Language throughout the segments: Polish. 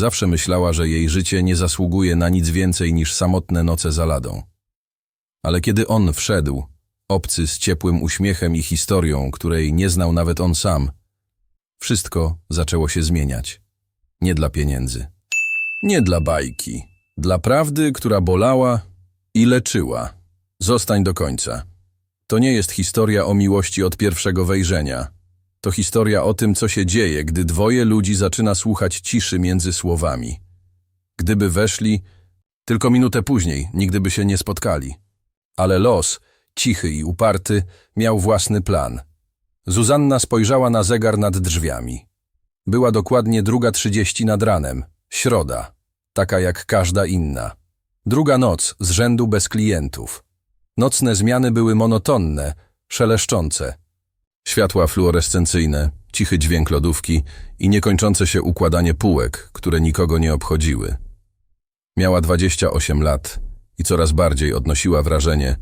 Zawsze myślała, że jej życie nie zasługuje na nic więcej niż samotne noce za ladą. Ale kiedy on wszedł, obcy z ciepłym uśmiechem i historią, której nie znał nawet on sam, wszystko zaczęło się zmieniać. Nie dla pieniędzy. Nie dla bajki. Dla prawdy, która bolała i leczyła. Zostań do końca. To nie jest historia o miłości od pierwszego wejrzenia. To historia o tym, co się dzieje, gdy dwoje ludzi zaczyna słuchać ciszy między słowami. Gdyby weszli, tylko minutę później nigdy by się nie spotkali. Ale los, cichy i uparty, miał własny plan. Zuzanna spojrzała na zegar nad drzwiami. Była dokładnie druga trzydzieści nad ranem, środa, taka jak każda inna. Druga noc z rzędu bez klientów. Nocne zmiany były monotonne, szeleszczące. Światła fluorescencyjne, cichy dźwięk lodówki i niekończące się układanie półek, które nikogo nie obchodziły. Miała 28 lat i coraz bardziej odnosiła wrażenie,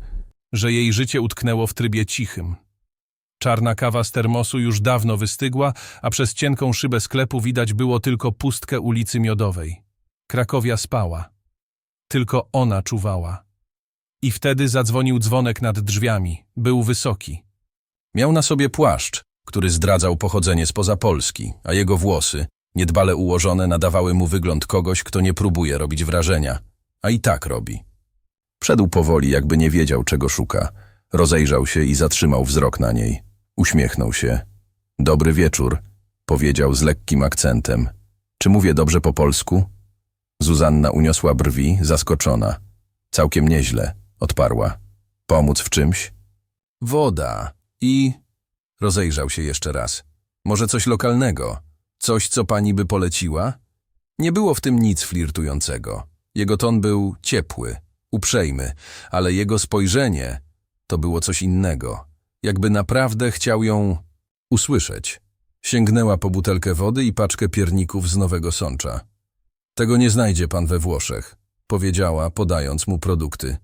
że jej życie utknęło w trybie cichym. Czarna kawa z termosu już dawno wystygła, a przez cienką szybę sklepu widać było tylko pustkę ulicy Miodowej. Krakowia spała. Tylko ona czuwała. I wtedy zadzwonił dzwonek nad drzwiami. Był wysoki. Miał na sobie płaszcz, który zdradzał pochodzenie spoza Polski, a jego włosy, niedbale ułożone, nadawały mu wygląd kogoś, kto nie próbuje robić wrażenia, a i tak robi. Wszedł powoli, jakby nie wiedział, czego szuka. Rozejrzał się i zatrzymał wzrok na niej. Uśmiechnął się. Dobry wieczór, powiedział z lekkim akcentem. Czy mówię dobrze po polsku? Zuzanna uniosła brwi, zaskoczona. Całkiem nieźle, odparła. Pomóc w czymś? Woda. I... Rozejrzał się jeszcze raz. Może coś lokalnego? Coś, co pani by poleciła? Nie było w tym nic flirtującego. Jego ton był ciepły, uprzejmy, ale jego spojrzenie to było coś innego. Jakby naprawdę chciał ją usłyszeć. Sięgnęła po butelkę wody i paczkę pierników z Nowego Sącza. Tego nie znajdzie pan we Włoszech, powiedziała, podając mu produkty.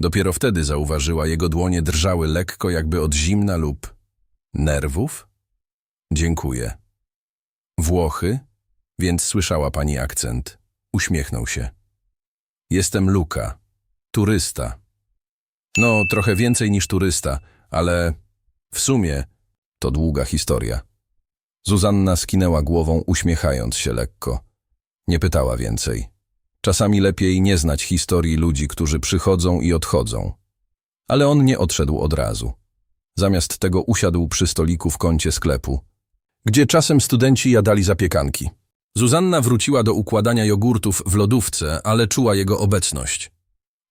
Dopiero wtedy zauważyła, jego dłonie drżały lekko, jakby od zimna lub nerwów. Dziękuję. Włochy? Więc słyszała pani akcent. Uśmiechnął się. Jestem Luka. Turysta. No, trochę więcej niż turysta, ale w sumie to długa historia. Zuzanna skinęła głową, uśmiechając się lekko. Nie pytała więcej. Czasami lepiej nie znać historii ludzi, którzy przychodzą i odchodzą. Ale on nie odszedł od razu. Zamiast tego usiadł przy stoliku w kącie sklepu, gdzie czasem studenci jadali zapiekanki. Zuzanna wróciła do układania jogurtów w lodówce, ale czuła jego obecność.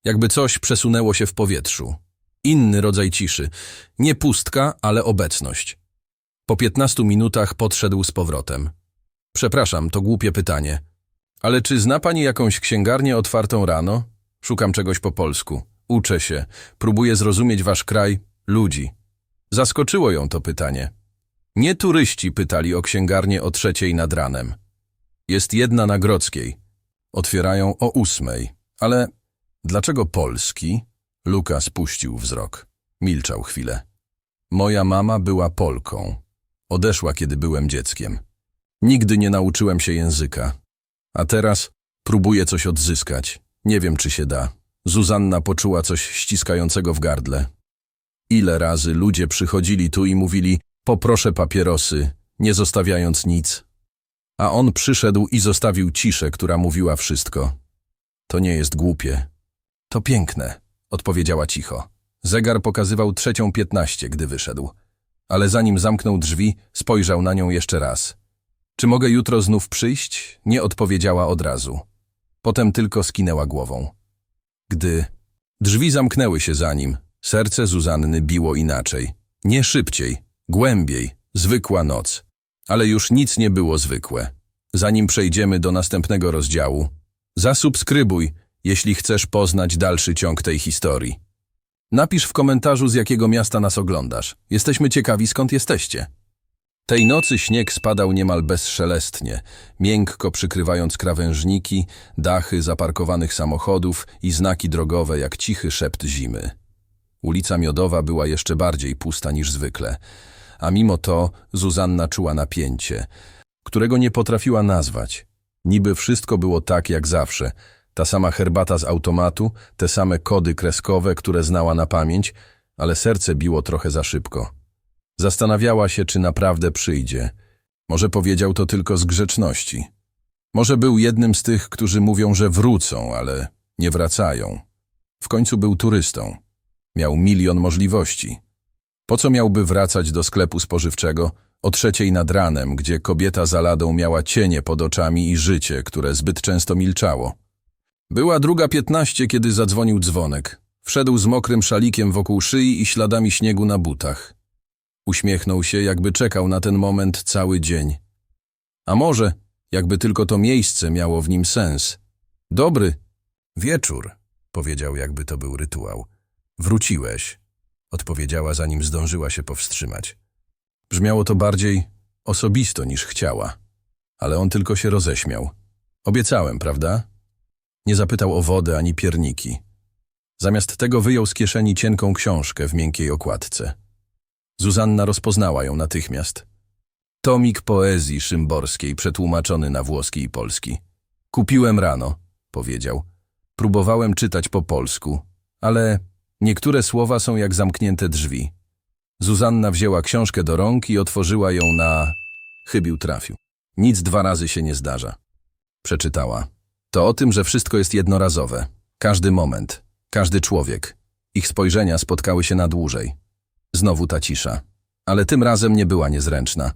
Jakby coś przesunęło się w powietrzu. Inny rodzaj ciszy. Nie pustka, ale obecność. Po piętnastu minutach podszedł z powrotem. Przepraszam, to głupie pytanie. Ale czy zna pani jakąś księgarnię otwartą rano? Szukam czegoś po polsku. Uczę się. Próbuję zrozumieć wasz kraj, ludzi. Zaskoczyło ją to pytanie. Nie turyści pytali o księgarnię o trzeciej nad ranem. Jest jedna na Grodzkiej. Otwierają o ósmej. Ale dlaczego Polski? Luka spuścił wzrok. Milczał chwilę. Moja mama była Polką. Odeszła, kiedy byłem dzieckiem. Nigdy nie nauczyłem się języka. A teraz próbuję coś odzyskać. Nie wiem, czy się da. Zuzanna poczuła coś ściskającego w gardle. Ile razy ludzie przychodzili tu i mówili poproszę papierosy, nie zostawiając nic. A on przyszedł i zostawił ciszę, która mówiła wszystko. To nie jest głupie. To piękne, odpowiedziała cicho. Zegar pokazywał trzecią piętnaście, gdy wyszedł. Ale zanim zamknął drzwi, spojrzał na nią jeszcze raz. Czy mogę jutro znów przyjść? Nie odpowiedziała od razu. Potem tylko skinęła głową. Gdy drzwi zamknęły się za nim, serce Zuzanny biło inaczej. Nie szybciej, głębiej, zwykła noc. Ale już nic nie było zwykłe. Zanim przejdziemy do następnego rozdziału, zasubskrybuj, jeśli chcesz poznać dalszy ciąg tej historii. Napisz w komentarzu, z jakiego miasta nas oglądasz. Jesteśmy ciekawi, skąd jesteście. Tej nocy śnieg spadał niemal bezszelestnie, miękko przykrywając krawężniki, dachy zaparkowanych samochodów i znaki drogowe jak cichy szept zimy. Ulica Miodowa była jeszcze bardziej pusta niż zwykle, a mimo to Zuzanna czuła napięcie, którego nie potrafiła nazwać. Niby wszystko było tak jak zawsze. Ta sama herbata z automatu, te same kody kreskowe, które znała na pamięć, ale serce biło trochę za szybko. Zastanawiała się, czy naprawdę przyjdzie. Może powiedział to tylko z grzeczności. Może był jednym z tych, którzy mówią, że wrócą, ale nie wracają. W końcu był turystą. Miał milion możliwości. Po co miałby wracać do sklepu spożywczego o trzeciej nad ranem, gdzie kobieta za ladą miała cienie pod oczami i życie, które zbyt często milczało? Była druga piętnaście, kiedy zadzwonił dzwonek. Wszedł z mokrym szalikiem wokół szyi i śladami śniegu na butach. Uśmiechnął się, jakby czekał na ten moment cały dzień. A może, jakby tylko to miejsce miało w nim sens. Dobry wieczór, powiedział, jakby to był rytuał. Wróciłeś, odpowiedziała, zanim zdążyła się powstrzymać. Brzmiało to bardziej osobisto niż chciała, ale on tylko się roześmiał. Obiecałem, prawda? Nie zapytał o wodę ani pierniki. Zamiast tego wyjął z kieszeni cienką książkę w miękkiej okładce. Zuzanna rozpoznała ją natychmiast. Tomik poezji szymborskiej przetłumaczony na włoski i polski. Kupiłem rano, powiedział. Próbowałem czytać po polsku, ale niektóre słowa są jak zamknięte drzwi. Zuzanna wzięła książkę do rąk i otworzyła ją na... Chybił trafił. Nic dwa razy się nie zdarza. Przeczytała. To o tym, że wszystko jest jednorazowe. Każdy moment, każdy człowiek. Ich spojrzenia spotkały się na dłużej. Znowu ta cisza. Ale tym razem nie była niezręczna.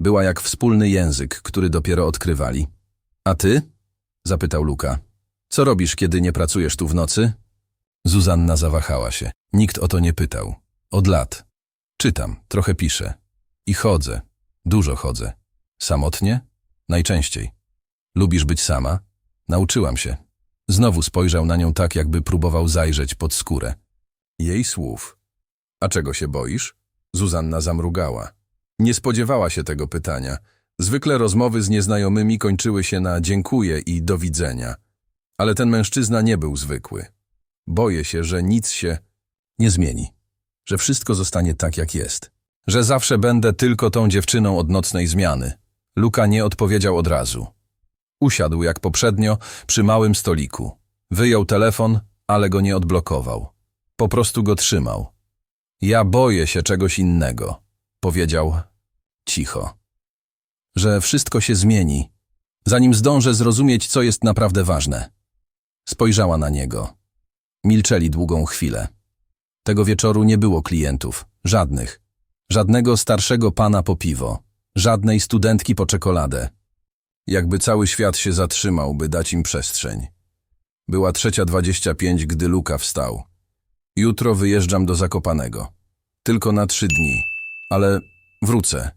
Była jak wspólny język, który dopiero odkrywali. A ty? zapytał Luka. Co robisz, kiedy nie pracujesz tu w nocy? Zuzanna zawahała się. Nikt o to nie pytał. Od lat. Czytam, trochę piszę. I chodzę. Dużo chodzę. Samotnie? Najczęściej. Lubisz być sama? Nauczyłam się. Znowu spojrzał na nią tak, jakby próbował zajrzeć pod skórę. Jej słów. A czego się boisz? Zuzanna zamrugała. Nie spodziewała się tego pytania. Zwykle rozmowy z nieznajomymi kończyły się na dziękuję i do widzenia. Ale ten mężczyzna nie był zwykły. Boję się, że nic się nie zmieni. Że wszystko zostanie tak, jak jest. Że zawsze będę tylko tą dziewczyną od nocnej zmiany. Luka nie odpowiedział od razu. Usiadł jak poprzednio przy małym stoliku. Wyjął telefon, ale go nie odblokował. Po prostu go trzymał. Ja boję się czegoś innego, powiedział cicho. Że wszystko się zmieni, zanim zdążę zrozumieć, co jest naprawdę ważne. Spojrzała na niego. Milczeli długą chwilę. Tego wieczoru nie było klientów, żadnych. Żadnego starszego pana po piwo, żadnej studentki po czekoladę. Jakby cały świat się zatrzymał, by dać im przestrzeń. Była trzecia dwadzieścia pięć, gdy Luka wstał. Jutro wyjeżdżam do Zakopanego. Tylko na trzy dni. Ale wrócę.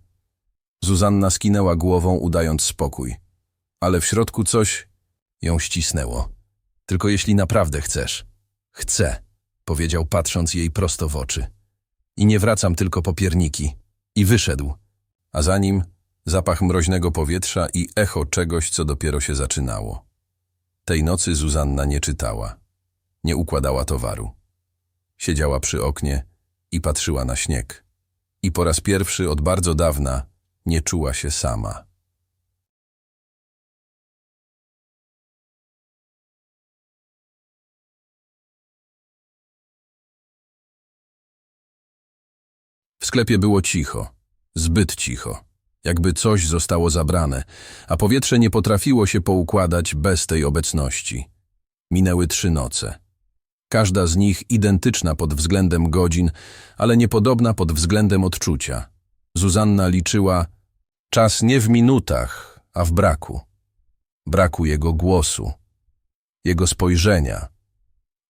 Zuzanna skinęła głową, udając spokój. Ale w środku coś ją ścisnęło. Tylko jeśli naprawdę chcesz. Chcę, powiedział, patrząc jej prosto w oczy. I nie wracam tylko po pierniki. I wyszedł. A za nim zapach mroźnego powietrza i echo czegoś, co dopiero się zaczynało. Tej nocy Zuzanna nie czytała. Nie układała towaru. Siedziała przy oknie i patrzyła na śnieg. I po raz pierwszy od bardzo dawna nie czuła się sama. W sklepie było cicho, zbyt cicho, jakby coś zostało zabrane, a powietrze nie potrafiło się poukładać bez tej obecności. Minęły trzy noce. Każda z nich identyczna pod względem godzin, ale niepodobna pod względem odczucia. Zuzanna liczyła czas nie w minutach, a w braku. Braku jego głosu, jego spojrzenia,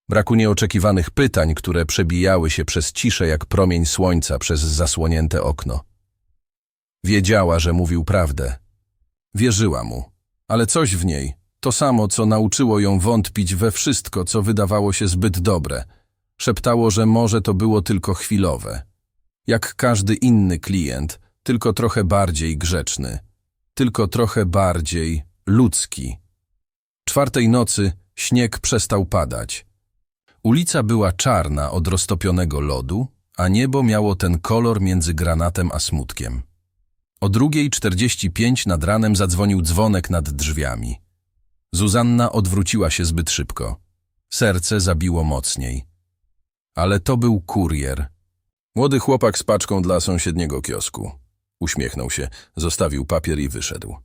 braku nieoczekiwanych pytań, które przebijały się przez ciszę jak promień słońca przez zasłonięte okno. Wiedziała, że mówił prawdę. Wierzyła mu, ale coś w niej, to samo, co nauczyło ją wątpić we wszystko, co wydawało się zbyt dobre, szeptało, że może to było tylko chwilowe. Jak każdy inny klient, tylko trochę bardziej grzeczny, tylko trochę bardziej ludzki. Czwartej nocy śnieg przestał padać. Ulica była czarna od roztopionego lodu, a niebo miało ten kolor między granatem a smutkiem. O drugiej czterdzieści pięć nad ranem zadzwonił dzwonek nad drzwiami. Zuzanna odwróciła się zbyt szybko. Serce zabiło mocniej. Ale to był kurier. Młody chłopak z paczką dla sąsiedniego kiosku. Uśmiechnął się, zostawił papier i wyszedł.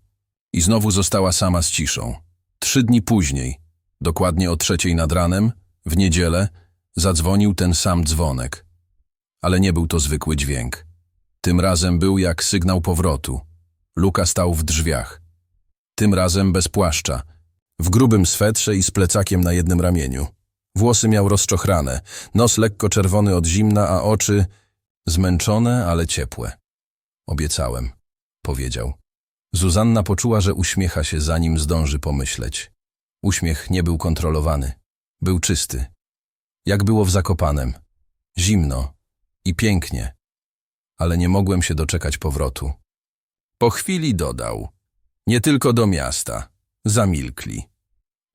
I znowu została sama z ciszą. Trzy dni później, dokładnie o trzeciej nad ranem, w niedzielę, zadzwonił ten sam dzwonek. Ale nie był to zwykły dźwięk. Tym razem był jak sygnał powrotu. Luka stał w drzwiach. Tym razem bez płaszcza, w grubym swetrze i z plecakiem na jednym ramieniu. Włosy miał rozczochrane, nos lekko czerwony od zimna, a oczy zmęczone, ale ciepłe. Obiecałem, powiedział. Zuzanna poczuła, że uśmiecha się, zanim zdąży pomyśleć. Uśmiech nie był kontrolowany. Był czysty. Jak było w Zakopanem. Zimno i pięknie. Ale nie mogłem się doczekać powrotu. Po chwili dodał. Nie tylko do miasta. Zamilkli.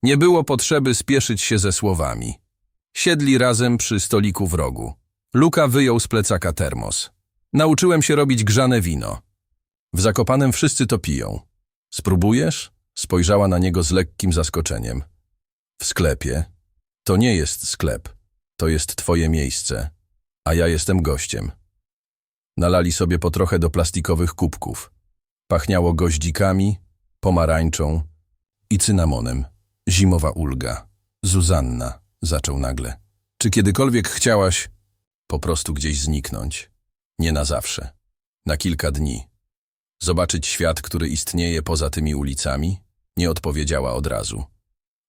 Nie było potrzeby spieszyć się ze słowami. Siedli razem przy stoliku w rogu. Luka wyjął z plecaka termos. Nauczyłem się robić grzane wino. W Zakopanem wszyscy to piją. Spróbujesz? Spojrzała na niego z lekkim zaskoczeniem. W sklepie. To nie jest sklep. To jest twoje miejsce. A ja jestem gościem. Nalali sobie po trochę do plastikowych kubków. Pachniało goździkami, pomarańczą i cynamonem. Zimowa ulga. Zuzanna, zaczął nagle. Czy kiedykolwiek chciałaś po prostu gdzieś zniknąć? Nie na zawsze. Na kilka dni. Zobaczyć świat, który istnieje poza tymi ulicami? Nie odpowiedziała od razu.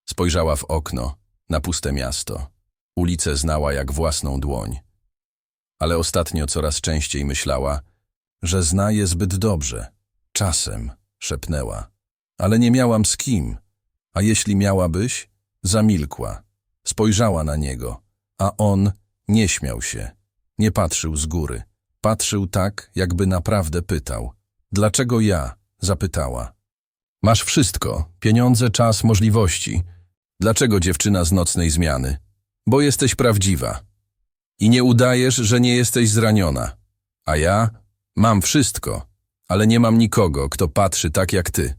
Spojrzała w okno, na puste miasto. Ulicę znała jak własną dłoń. Ale ostatnio coraz częściej myślała, że zna je zbyt dobrze. Czasem, szepnęła. Ale nie miałam z kim. A jeśli miałabyś? Zamilkła. Spojrzała na niego, a on nie śmiał się. Nie patrzył z góry. Patrzył tak, jakby naprawdę pytał. Dlaczego ja? Zapytała. Masz wszystko. Pieniądze, czas, możliwości. Dlaczego dziewczyna z nocnej zmiany? Bo jesteś prawdziwa. I nie udajesz, że nie jesteś zraniona. A ja mam wszystko, ale nie mam nikogo, kto patrzy tak jak ty.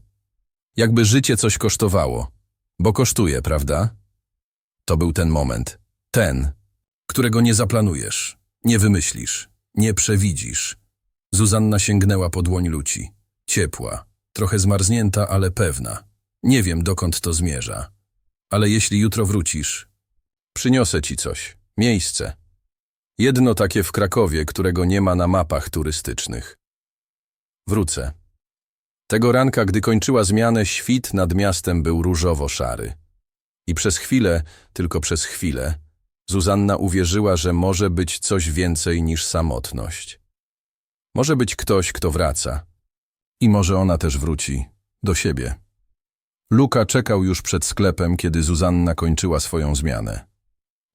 Jakby życie coś kosztowało. Bo kosztuje, prawda? To był ten moment. Ten, którego nie zaplanujesz, nie wymyślisz, nie przewidzisz. Zuzanna sięgnęła po dłoń Luci. Ciepła, trochę zmarznięta, ale pewna. Nie wiem, dokąd to zmierza. Ale jeśli jutro wrócisz, przyniosę ci coś. Miejsce. Jedno takie w Krakowie, którego nie ma na mapach turystycznych. Wrócę. Tego ranka, gdy kończyła zmianę, świt nad miastem był różowo-szary. I przez chwilę, tylko przez chwilę, Zuzanna uwierzyła, że może być coś więcej niż samotność. Może być ktoś, kto wraca. I może ona też wróci do siebie. Luka czekał już przed sklepem, kiedy Zuzanna kończyła swoją zmianę.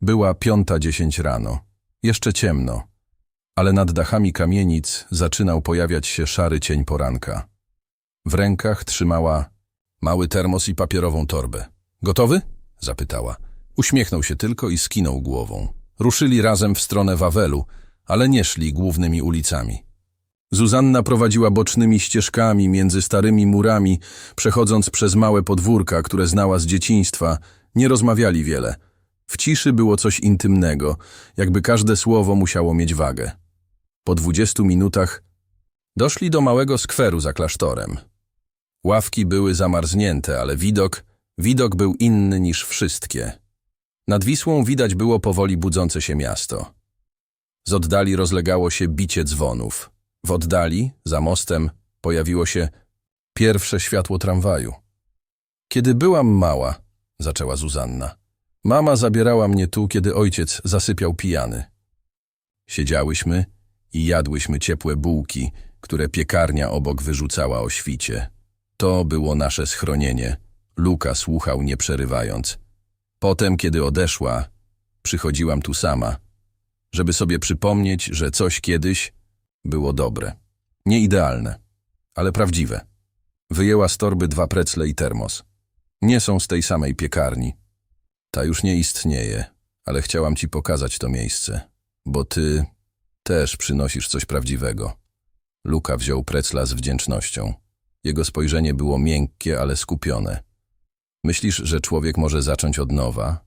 Była piąta dziesięć rano. Jeszcze ciemno, ale nad dachami kamienic zaczynał pojawiać się szary cień poranka. W rękach trzymała mały termos i papierową torbę. Gotowy? zapytała. Uśmiechnął się tylko i skinął głową. Ruszyli razem w stronę Wawelu, ale nie szli głównymi ulicami. Zuzanna prowadziła bocznymi ścieżkami między starymi murami, przechodząc przez małe podwórka, które znała z dzieciństwa. Nie rozmawiali wiele. W ciszy było coś intymnego, jakby każde słowo musiało mieć wagę. Po dwudziestu minutach doszli do małego skweru za klasztorem. Ławki były zamarznięte, ale widok, widok był inny niż wszystkie. Nad Wisłą widać było powoli budzące się miasto. Z oddali rozlegało się bicie dzwonów. W oddali, za mostem, pojawiło się pierwsze światło tramwaju. Kiedy byłam mała, zaczęła Zuzanna, mama zabierała mnie tu, kiedy ojciec zasypiał pijany. Siedziałyśmy i jadłyśmy ciepłe bułki, które piekarnia obok wyrzucała o świcie. To było nasze schronienie. Luka słuchał nie przerywając. Potem, kiedy odeszła, przychodziłam tu sama, żeby sobie przypomnieć, że coś kiedyś było dobre. Nie idealne, ale prawdziwe. Wyjęła z torby dwa precle i termos. Nie są z tej samej piekarni. Ta już nie istnieje, ale chciałam ci pokazać to miejsce, bo ty też przynosisz coś prawdziwego. Luka wziął precla z wdzięcznością. Jego spojrzenie było miękkie, ale skupione. Myślisz, że człowiek może zacząć od nowa?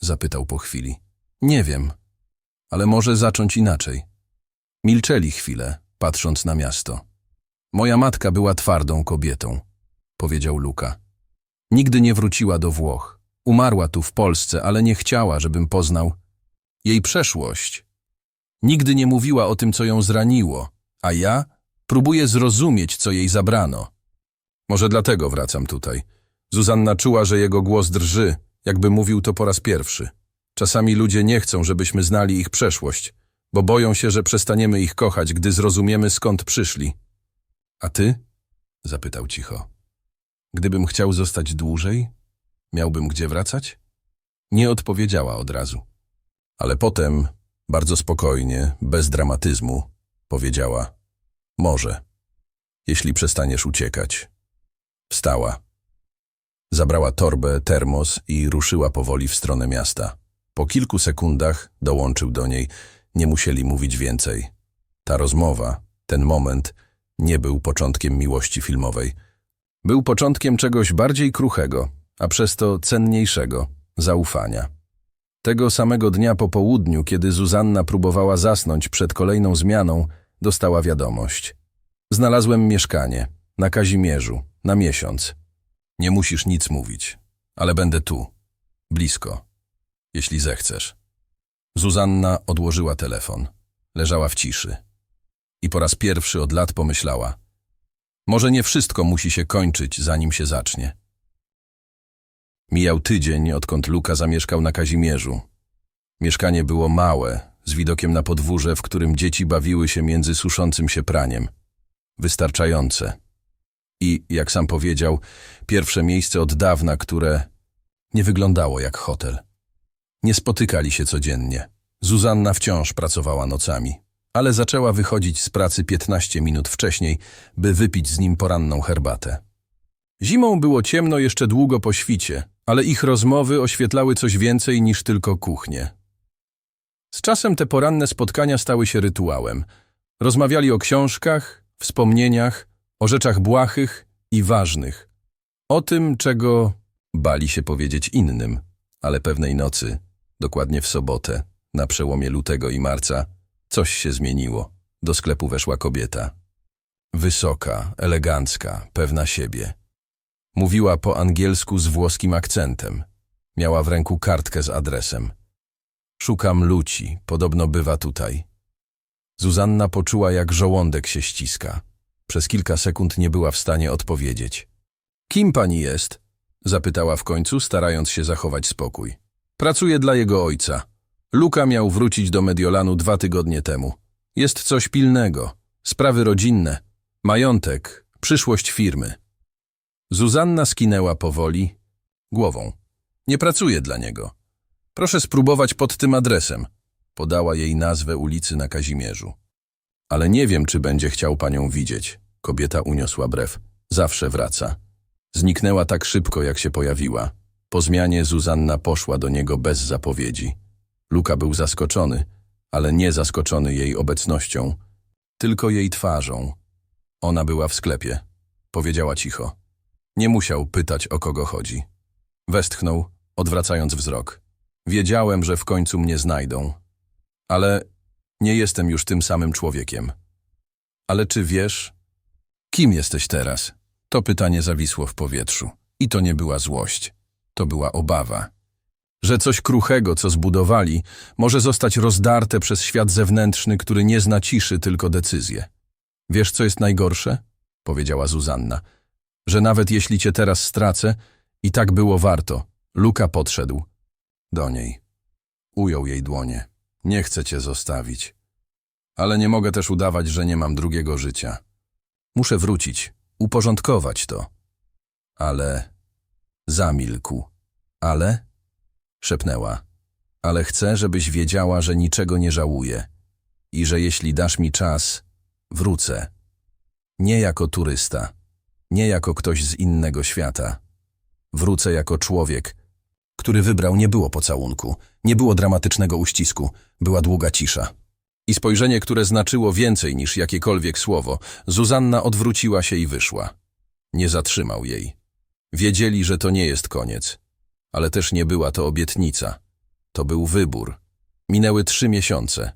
Zapytał po chwili. Nie wiem, ale może zacząć inaczej. Milczeli chwilę, patrząc na miasto. Moja matka była twardą kobietą, powiedział Luka. Nigdy nie wróciła do Włoch. Umarła tu w Polsce, ale nie chciała, żebym poznał jej przeszłość. Nigdy nie mówiła o tym, co ją zraniło, a ja próbuję zrozumieć, co jej zabrano. Może dlatego wracam tutaj. Zuzanna czuła, że jego głos drży, jakby mówił to po raz pierwszy. Czasami ludzie nie chcą, żebyśmy znali ich przeszłość, bo boją się, że przestaniemy ich kochać, gdy zrozumiemy, skąd przyszli. A ty? zapytał cicho. Gdybym chciał zostać dłużej, miałbym gdzie wracać? Nie odpowiedziała od razu. Ale potem, bardzo spokojnie, bez dramatyzmu, powiedziała: Może, jeśli przestaniesz uciekać. Wstała. Zabrała torbę, termos i ruszyła powoli w stronę miasta. Po kilku sekundach dołączył do niej. Nie musieli mówić więcej. Ta rozmowa, ten moment, nie był początkiem miłości filmowej. Był początkiem czegoś bardziej kruchego, a przez to cenniejszego zaufania. Tego samego dnia po południu, kiedy Zuzanna próbowała zasnąć przed kolejną zmianą, dostała wiadomość. Znalazłem mieszkanie, na Kazimierzu, na miesiąc. Nie musisz nic mówić, ale będę tu, blisko, jeśli zechcesz. Zuzanna odłożyła telefon. Leżała w ciszy. I po raz pierwszy od lat pomyślała: Może nie wszystko musi się kończyć, zanim się zacznie. Mijał tydzień, odkąd Luka zamieszkał na Kazimierzu. Mieszkanie było małe, z widokiem na podwórze, w którym dzieci bawiły się między suszącym się praniem. Wystarczające. I, jak sam powiedział, pierwsze miejsce od dawna, które nie wyglądało jak hotel. Nie spotykali się codziennie. Zuzanna wciąż pracowała nocami, ale zaczęła wychodzić z pracy 15 minut wcześniej, by wypić z nim poranną herbatę. Zimą było ciemno jeszcze długo po świcie, ale ich rozmowy oświetlały coś więcej niż tylko kuchnię. Z czasem te poranne spotkania stały się rytuałem. Rozmawiali o książkach, wspomnieniach, o rzeczach błahych i ważnych. O tym, czego bali się powiedzieć innym, ale pewnej nocy, dokładnie w sobotę, na przełomie lutego i marca, coś się zmieniło. Do sklepu weszła kobieta. Wysoka, elegancka, pewna siebie. Mówiła po angielsku z włoskim akcentem. Miała w ręku kartkę z adresem. Szukam Luci, podobno bywa tutaj. Zuzanna poczuła, jak żołądek się ściska. Przez kilka sekund nie była w stanie odpowiedzieć. Kim pani jest? Zapytała w końcu, starając się zachować spokój. Pracuję dla jego ojca. Luka miał wrócić do Mediolanu dwa tygodnie temu. Jest coś pilnego. Sprawy rodzinne. Majątek. Przyszłość firmy. Zuzanna skinęła powoli głową. Nie pracuję dla niego. Proszę spróbować pod tym adresem. Podała jej nazwę ulicy na Kazimierzu. Ale nie wiem, czy będzie chciał panią widzieć. Kobieta uniosła brew. Zawsze wraca. Zniknęła tak szybko, jak się pojawiła. Po zmianie Zuzanna poszła do niego bez zapowiedzi. Luka był zaskoczony, ale nie zaskoczony jej obecnością, tylko jej twarzą. Ona była w sklepie. Powiedziała cicho. Nie musiał pytać, o kogo chodzi. Westchnął, odwracając wzrok. Wiedziałem, że w końcu mnie znajdą. Ale nie jestem już tym samym człowiekiem. Ale czy wiesz, kim jesteś teraz? To pytanie zawisło w powietrzu. I to nie była złość. To była obawa. Że coś kruchego, co zbudowali, może zostać rozdarte przez świat zewnętrzny, który nie zna ciszy, tylko decyzję. Wiesz, co jest najgorsze? Powiedziała Zuzanna. Że nawet jeśli cię teraz stracę, i tak było warto. Luka podszedł do niej. Ujął jej dłonie. Nie chcę cię zostawić. Ale nie mogę też udawać, że nie mam drugiego życia. Muszę wrócić, uporządkować to. Ale... Zamilkł. Ale? Szepnęła. Ale chcę, żebyś wiedziała, że niczego nie żałuję. I że jeśli dasz mi czas, wrócę. Nie jako turysta. Nie jako ktoś z innego świata. Wrócę jako człowiek, który wybrał nie było pocałunku, nie było dramatycznego uścisku, była długa cisza. I spojrzenie, które znaczyło więcej niż jakiekolwiek słowo, Zuzanna odwróciła się i wyszła. Nie zatrzymał jej. Wiedzieli, że to nie jest koniec. Ale też nie była to obietnica. To był wybór. Minęły trzy miesiące.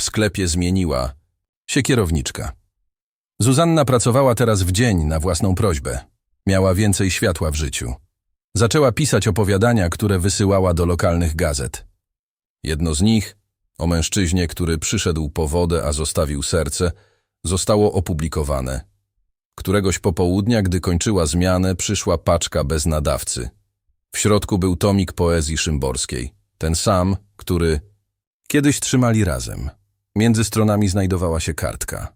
W sklepie zmieniła się kierowniczka. Zuzanna pracowała teraz w dzień na własną prośbę. Miała więcej światła w życiu. Zaczęła pisać opowiadania, które wysyłała do lokalnych gazet. Jedno z nich, o mężczyźnie, który przyszedł po wodę, a zostawił serce, zostało opublikowane. Któregoś popołudnia, gdy kończyła zmianę, przyszła paczka bez nadawcy. W środku był tomik poezji szymborskiej. Ten sam, który kiedyś trzymali razem. Między stronami znajdowała się kartka.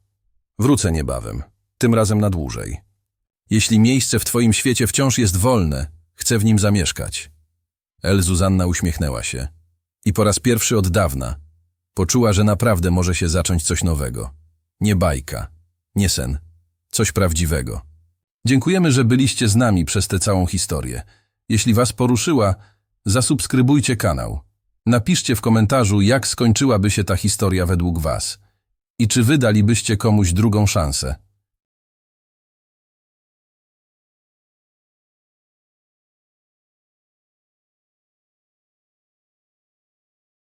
Wrócę niebawem, tym razem na dłużej. Jeśli miejsce w twoim świecie wciąż jest wolne, chcę w nim zamieszkać. El Zuzanna uśmiechnęła się. I po raz pierwszy od dawna poczuła, że naprawdę może się zacząć coś nowego. Nie bajka, nie sen, coś prawdziwego. Dziękujemy, że byliście z nami przez tę całą historię. Jeśli was poruszyła, zasubskrybujcie kanał. Napiszcie w komentarzu, jak skończyłaby się ta historia według was. I czy wydalibyście komuś drugą szansę.